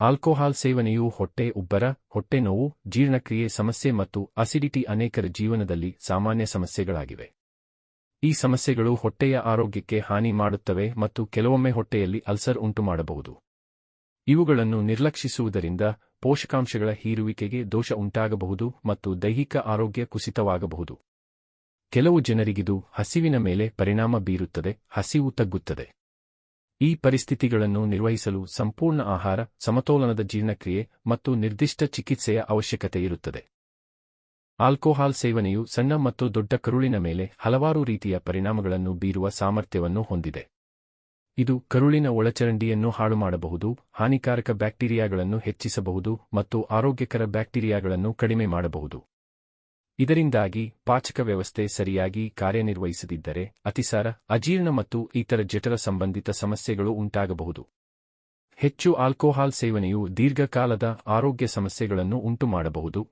Alcohol ಸೇವನೆಯು ಹೊಟ್ಟೆ ಉಬ್ಬರ, ಹೊಟ್ಟೆ ನೋವು, ಜೀರ್ಣಕ್ರಿಯೆ ಸಮಸ್ಯೆ ಮತ್ತು ಅಸಿಡಿಟಿ ಅನೇಕರ ಜೀವನದಲ್ಲಿ ಸಾಮಾನ್ಯ ಸಮಸ್ಯೆಗಳಾಗಿವೆ. ಈ ಸಮಸ್ಯೆಗಳು ಹೊಟ್ಟೆಯ ಆರೋಗ್ಯಕ್ಕೆ ಹಾನಿ ಮಾಡುತ್ತವೆ ಮತ್ತು ಕೆಲವೊಮ್ಮೆ ಹೊಟ್ಟೆಯಲ್ಲಿ ಅಲ್ಸರ್ ಉಂಟುಮಾಡಬಹುದು. ಇವುಗಳನ್ನು ನಿರ್ಲಕ್ಷಿಸುವುದರಿಂದ ಪೋಷಕಾಂಶಗಳ ಹೀರುವಿಕೆಗೆ ದೋಷ ಉಂಟಾಗಬಹುದು ಮತ್ತು ದೈಹಿಕ ಆರೋಗ್ಯ ಕುಸಿತವಾಗಬಹುದು. ಕೆಲವು ಜನರಿಗಿದು ಹಸಿವಿನ ಮೇಲೆ ಪರಿಣಾಮ ಬೀರುತ್ತದೆ, ಹಸಿವು ತಗ್ಗುತ್ತದೆ. ಈ ಪರಿಸ್ಥಿತಿಗಳನ್ನು ನಿರ್ವಹಿಸಲು ಸಂಪೂರ್ಣ ಆಹಾರ, ಸಮತೋಲನದ ಜೀರ್ಣಕ್ರಿಯೆ ಮತ್ತು ನಿರ್ದಿಷ್ಟ ಚಿಕಿತ್ಸೆಯ ಅವಶ್ಯಕತೆ ಇರುತ್ತದೆ. ಆಲ್ಕೋಹಾಲ್ ಸೇವನೆಯು ಸಣ್ಣ ಮತ್ತು ದೊಡ್ಡ ಕರುಳಿನ ಮೇಲೆ ಹಲವಾರು ರೀತಿಯ ಪರಿಣಾಮಗಳನ್ನು ಬೀರುವ ಸಾಮರ್ಥ್ಯವನ್ನು ಹೊಂದಿದೆ. ಇದು ಕರುಳಿನ ಒಳಚರಂಡಿಯನ್ನು ಹಾಳುಮಾಡಬಹುದು, ಹಾನಿಕಾರಕ ಬ್ಯಾಕ್ಟೀರಿಯಾಗಳನ್ನು ಹೆಚ್ಚಿಸಬಹುದು ಮತ್ತು ಆರೋಗ್ಯಕರ ಬ್ಯಾಕ್ಟೀರಿಯಾಗಳನ್ನು ಕಡಿಮೆ ಮಾಡಬಹುದು. ಇದರಿಂದಾಗಿ ಪಾಚಕ ವ್ಯವಸ್ಥೆ ಸರಿಯಾಗಿ ಕಾರ್ಯನಿರ್ವಹಿಸದಿದ್ದರೆ ಅತಿಸಾರ, ಅಜೀರ್ಣ ಮತ್ತು ಇತರ ಜಠರ ಸಂಬಂಧಿತ ಸಮಸ್ಯೆಗಳು ಉಂಟಾಗಬಹುದು. ಹೆಚ್ಚು ಆಲ್ಕೋಹಾಲ್ ಸೇವನೆಯು ದೀರ್ಘಕಾಲದ ಆರೋಗ್ಯ ಸಮಸ್ಯೆಗಳನ್ನು ಉಂಟುಮಾಡಬಹುದು.